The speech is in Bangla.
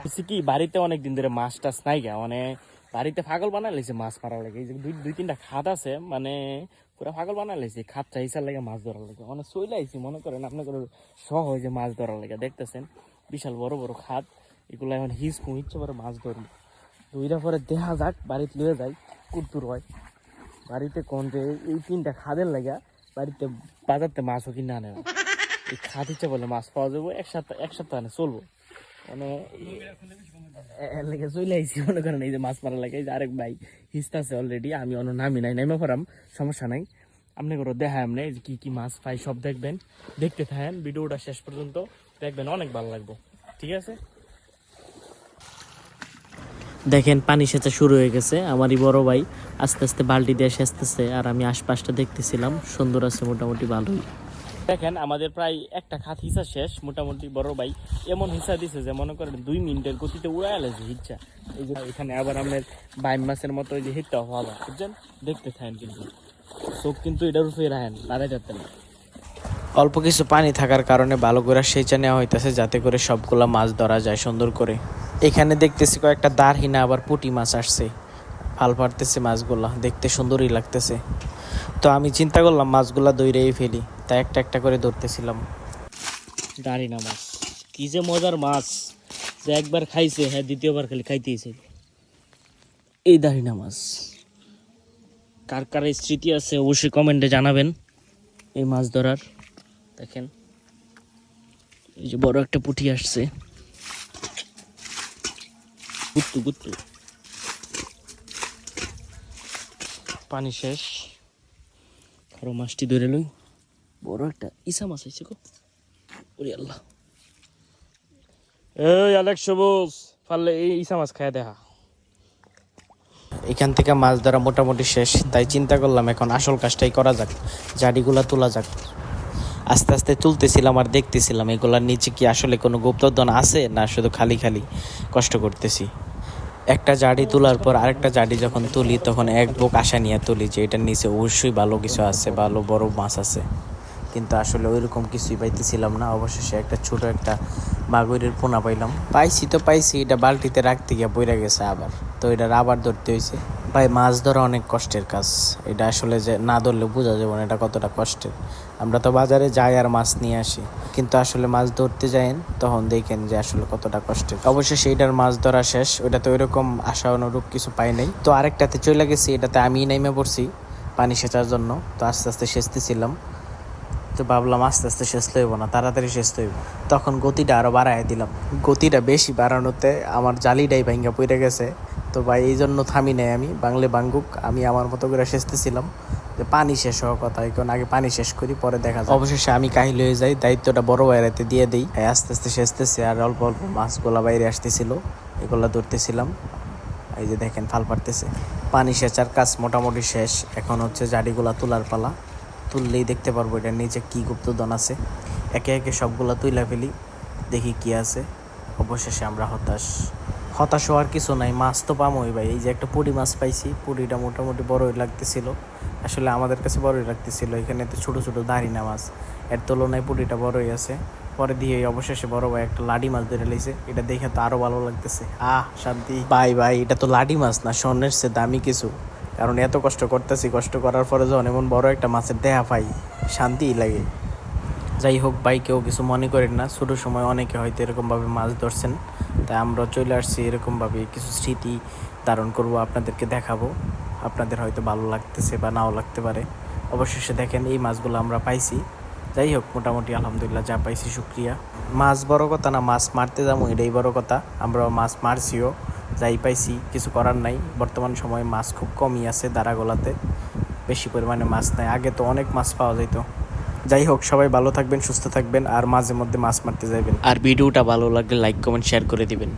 হচ্ছে কি বাড়িতে অনেক দিন ধরে মাছ টাছ নাই গা মানে বাড়িতে ফাগল বানাই লাইছে মাছ মারা লাগে। দুই দুই তিনটা খাত আছে মানে পুরো ফাগল বানাই লাইছে খাতটা হিসার লাগে মাছ ধরার লাগে। মানে চলে আইছি, মনে করেন আপনাদের সহজ মাছ ধরার লাগে, দেখতেছেন? বিশাল বড় বড় খাত, এগুলো এখন হিস ইচ্ছে করে মাছ ধরবো। দুইটা পরে দেখা যাক, বাড়িতে লয়ে যাই কুরতুর হয়। বাড়িতে কোন যে এই তিনটা খাদের লাগা, বাড়িতে বাজারতে মাছও কিনে আনে না। এই খাদ ইচ্ছে বলে মাছ পাওয়া যাব, এক সপ্তাহ এক সপ্তাহ চলবো। মানে লেগে চলে আইসি মনে করেন, এই যে মাছ মারা লাগে আরেক ভাই হিস্তা আছে অলরেডি আমি অন্য নামি নাই, নাইমা পড়াম সমস্যা নাই। আপনি করে দেখায় আপনি যে কি কি মাছ পাই, সব দেখবেন। দেখতে থাকেন, ভিডিওটা শেষ পর্যন্ত দেখবেন, অনেক ভালো লাগবে। ঠিক আছে? দেখেন, পানি সেচা শুরু হয়ে গেছে। আমারই বড় ভাই আস্তে আস্তে বালতি দিয়ে সেচতেছে, আর আমি আশপাশটা দেখতেছিলাম, সুন্দর আছে, মোটামুটি ভালোই। দেখেন, আমাদের প্রায় একটা খাত হিসা শেষ, মোটামুটি বড় ভাই। এমন হিসা দিছে যে, মনে করেন, দুই মিনিটের গতিতে উড়াই আলেছে হিচ্ছা এই যে এখানে আবার আমাদের বাইম মাছের মতো যে হিটটা হওয়া বুঝছেন? দেখতে থাকেন কিন্তু। চোখ কিন্তু এটার উপরে রাখেন দাঁড়াই যাতে না। অল্প কিছু পানি থাকার কারণে ভালো করে সেচা নেওয়া হইতেছে, যাতে করে সবগুলা মাছ ধরা যায় সুন্দর করে। এখানে দেখতেছি কয়েকটা দারহিনা, আবার পুঁটি মাছ আসছে। ফাল পারতেছে মাছগুলা, দেখতে সুন্দরই লাগতেছে। তো আমি চিন্তা করলাম, মাছগুলা দইরেই ফেলি। তাই একটা একটা করে ধরতেছিলাম। দাঁড়ি না মাছ কি যে মজার মাছ যে একবার খাইছে হ্যাঁ দ্বিতীয়বার খালি খাইতেইছে। এই দাঁড়ি না মাছ কার কার স্মৃতি আছে অবশ্যই কমেন্টে জানাবেন এই মাছ ধরার। দেখেন, এই যে বড় একটা পুঁটি আসছে। গুত্তু গুত্তু পানি শেষ। আরও মাছটি ধরে লই। বড় একটা ইসা মাছ আইছে গো। ওরে আল্লাহ। এই আলেক সবুজ পারলে এই ইসা মাছ খায় দেখা। এখান থেকে মাছ ধরা মোটামুটি শেষ তাই চিন্তা করলাম এখন আসল কাজটাই করা যাক জাডিগুলা তোলা যাক। আস্তে আস্তে তুলতেছিলাম আর দেখতেছিলাম এগুলার নিচে কি আসলে কোনো গুপ্তধন আছে না শুধু খালি খালি কষ্ট করতেছি। একটা জাডি তোলার পর আরেকটা জাডি যখন তুলি তখন এক বুক আশা নিয়ে তুলি যে এটার নিচে অবশ্যই ভালো কিছু আছে ভালো বড় মাছ আছে। কিন্তু আসলে ওইরকম কিছুই পাইতেছিলাম না। অবশেষে একটা ছোট একটা মাগুরের পোনা পাইলাম। পাইছি তো পাইছি, এটা বালতিতে রাখতে গিয়ে বইরা গেছে আবার। তো এটা আবার ধরতে হয়েছে ভাই, মাছ ধরা অনেক কষ্টের কাজ। এটা আসলে যে না ধরলে বোঝা যাবে না এটা কতটা কষ্টের। আমরা তো বাজারে যাই আর মাছ নিয়ে আসি। কিন্তু আসলে মাছ ধরতে যাইন, তখন দেখেন যে আসলে কতটা কষ্টের। অবশ্যই সেইটার মাছ ধরা শেষ। ওটা তো ওইরকম আশা অনুরূপ কিছু পাই নাই। তো আরেকটাতে চলে গেছি, এটাতে আমি নেমে পড়ছি পানি সেচার জন্য। তো আস্তে আস্তে সেচতেছিলাম। তো ভাবলাম আস্তে আস্তে শেষ হইব না, তাড়াতাড়ি শেষ হইব। তখন গতিটা আরও বাড়ায় দিলাম। গতিটা বেশি বাড়ানোতে আমার জালিটাই ভাঙ্গা পড়ে গেছে। তো ভাই এই জন্য থামি নাই আমি, বাংলে বাঙ্গুক, আমি আমার মতো করে সেচতেছিলাম যে পানি শেষ হওয়ার কথা এখন আগে পানি শেষ করি, পরে দেখা যায় অবশেষে আমি কাহিল হয়ে যাই, দায়িত্বটা বড় ভাইরাতে দিয়ে দিই। আস্তে আস্তে সেচতেছে আর অল্প অল্প মাছগুলা বাইরে আসতেছিল, এগুলা ধরতেছিলাম। এই যে দেখেন, ফাল পারতেছে পানি সেচার কাজ মোটামুটি শেষ, এখন হচ্ছে জাডিগুলা তোলার পালা। তুললেই দেখতে পারব এটার নিচে কি গুপ্তধন আছে। একে একে সবগুলা তুইলা ফেলি, দেখি কি আছে। অবশেষে আমরা হতাশ। হতাশ হওয়ার কিছু নাই, মাছ তো পামোই ভাই। এই যে একটা পুঁটি মাছ পাইছি, পুঁটিটা মোটামুটি বড়ই লাগতেছিল। আসলে আমাদের কাছে বড়ই লাগতেছিল, এখানে তো ছোট ছোট দাঁড়িনা মাছ। এর তুলনায় পুঁটিটা বড়ই আছে। পরে দিয়ে অবশেষে বড় ভাই একটা লাডি মাছ ধরে লাইছে। এটা দেখে তো আরও ভালো লাগতেছে। আহ, শান্তি। ভাই ভাই, এটা তো লাডি মাছ না, স্বর্ণের সে দামি কিছু। কারণ এত কষ্ট করতেছি, কষ্ট করার পরে যখন এমন বড় একটা মাছের দেহা পাই, শান্তিই লাগে। যাই হোক, ভাই, কেউ কিছু মনে করেন না। ছোটো সময় অনেকে হয়তো এরকমভাবে মাছ ধরছেন। তাই আমরা চলে আসছি এরকমভাবে কিছু স্মৃতি ধারণ করব, আপনাদেরকে দেখাবো। আপনাদের হয়তো ভালো লাগতেছে বা নাও লাগতে পারে। অবশেষে দেখেন, এই মাছগুলো আমরা পাইছি। যাই হোক, মোটামুটি আলহামদুলিল্লাহ যা পাইছি, শুক্রিয়া। মাছ বড় কথা না, মাছ মারতে যাব, এটাই বড় কথা। আমরা মাছ মারছিও। যাই পাইছি, কিছু করার নাই। বর্তমান সময়ে মাছ খুব কমই আছে দাঁড়াগোলাতে বেশি পরিমাণে মাছ নাই। আগে তো অনেক মাছ পাওয়া যেত যাই হোক, সবাই ভালো থাকবেন, সুস্থ থাকবেন, আর মাঝে মধ্যে মাছ মারতে যাবেন আর ভিডিওটা ভালো লাগলে লাইক কমেন্ট শেয়ার করে দিবেন।